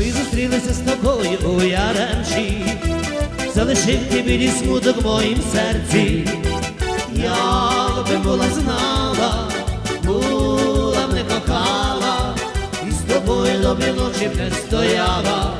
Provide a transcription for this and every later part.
Ми зустрілися з тобою у Яремчі, залишив ти білі смуток в моїм серці. Я би була знала, була б не кохала, і з тобою добрі ночі не стояла.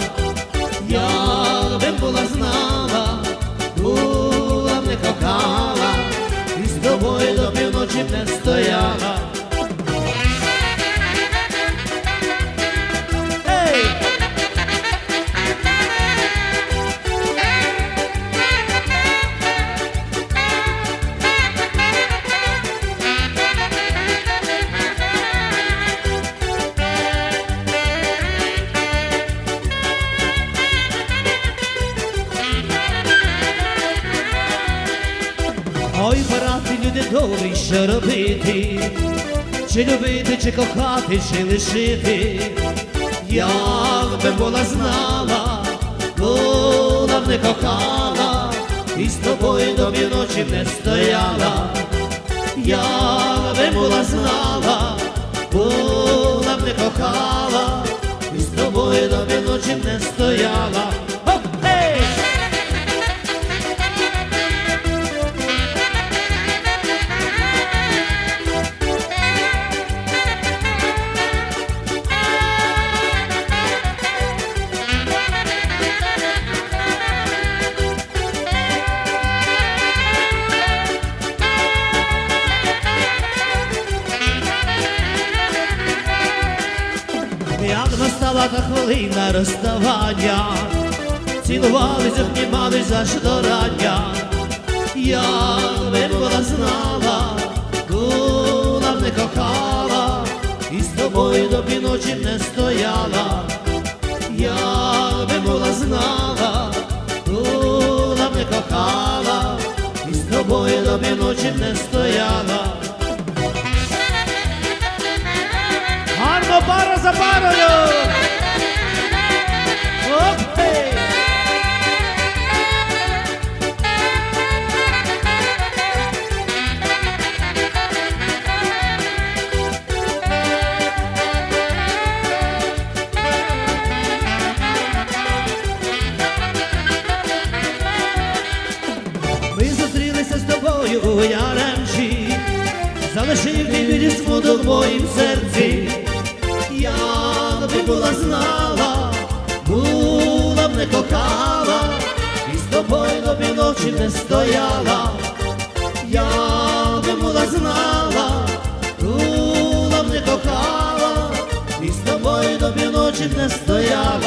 Люди добрі, що робити? Чи любити, чи кохати, чи лишити? Як би була знала, була б не кохала, і з тобою до ночі не стояла. Як би була знала, була б не кохала, і з тобою до ночі не стояла. Хвилина розставання, цілувались, обнімались аж до. Я би була знала, була не кохала, і з тобою до півночі не стояла. Я би була знала, була не кохала, і з тобою до півночі не стояла. Završim ti bili svud u mojim srci Ja da bi bula znala Bula me kokala I s tobojno bi noći ne stojala. Ja bi bula znala Bula me kokala I s tobojno bi noći ne stojala.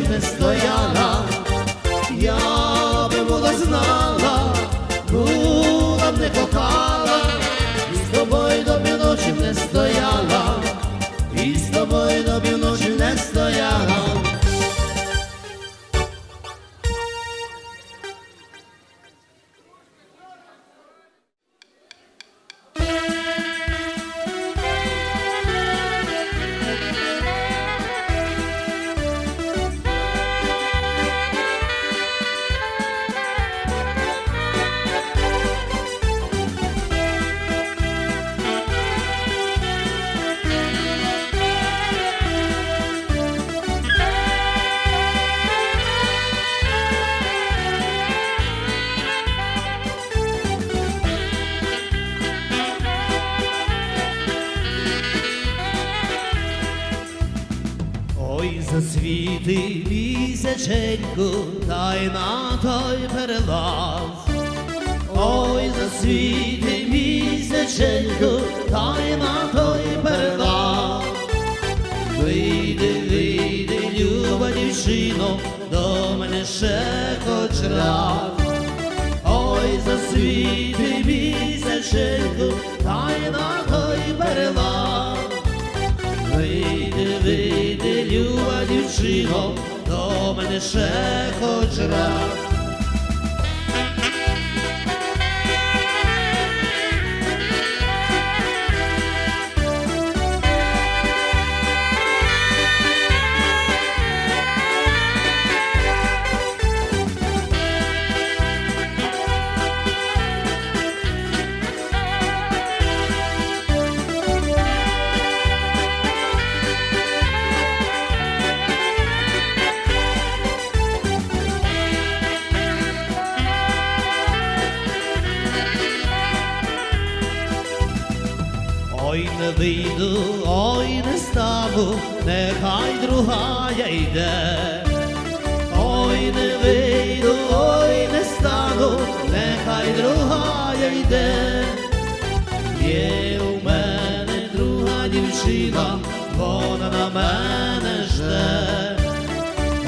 Б не стояла. Я би була знала, була б не кохала, засвіти місяченьку, та на той перелаз. Ой, засвіти місяченьку, та на той перелаз. Вийди, вийди, люба дівчино, до мене ще хоч раз. Ой, засвіти місяченьку, та й на той перелаз. Дівчино, до мене ще хоч раз. Вийду, ой, не стану, нехай другая йде. Ой, не вийду, ой, не стану, нехай другая йде. Є у мене друга дівчина, вона на мене жде.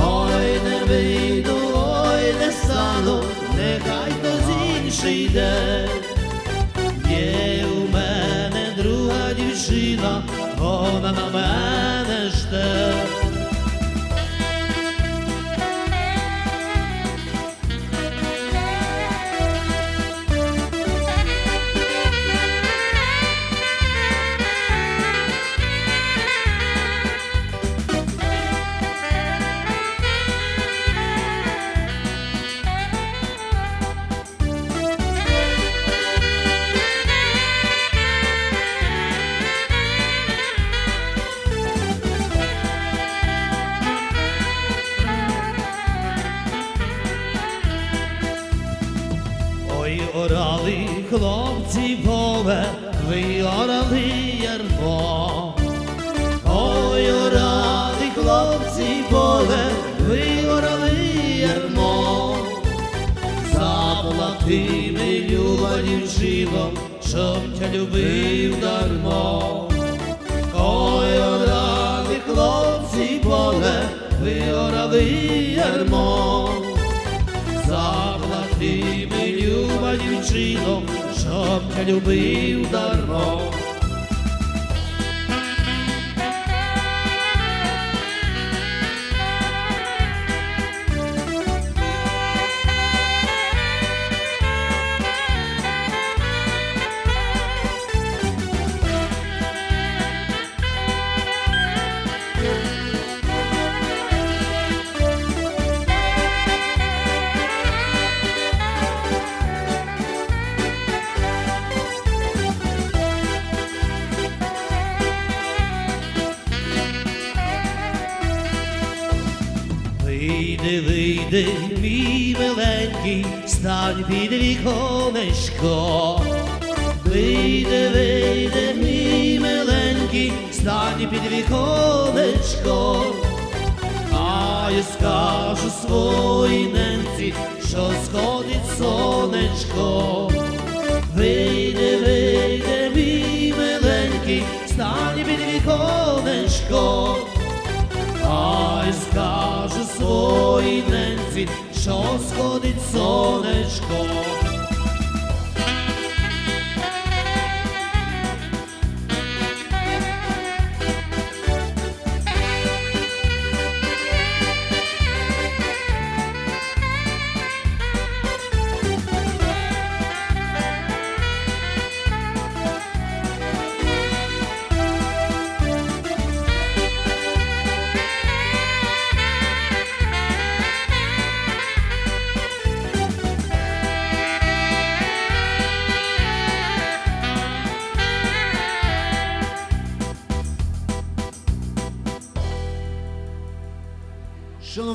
Ой, не вийду, ой, не стану, нехай хтось інший йде. Є אַמאן דאַשטע хлопці поле, ви орали ярмо. Ой, орали хлопці поле, ви орали ярмо. Заплати ми, люба щоб тя любив дармо. Ой, орали хлопці поле, ви орали ярмо. Заплати ми, люба дівчино, щоб не любив дармо. Вийди, вийди, мій миленький, стань під віконечко. Вийди, вийди, мій миленький, стань під віконечко. А я скажу своїй ненці, що сходить сонечко. Вийди, вийди, мій миленький, стань під віконечко. Ай скажу своїй ненці, що сходить сонечко.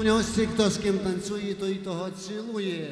Гості, хто з ким танцює, той того цілує.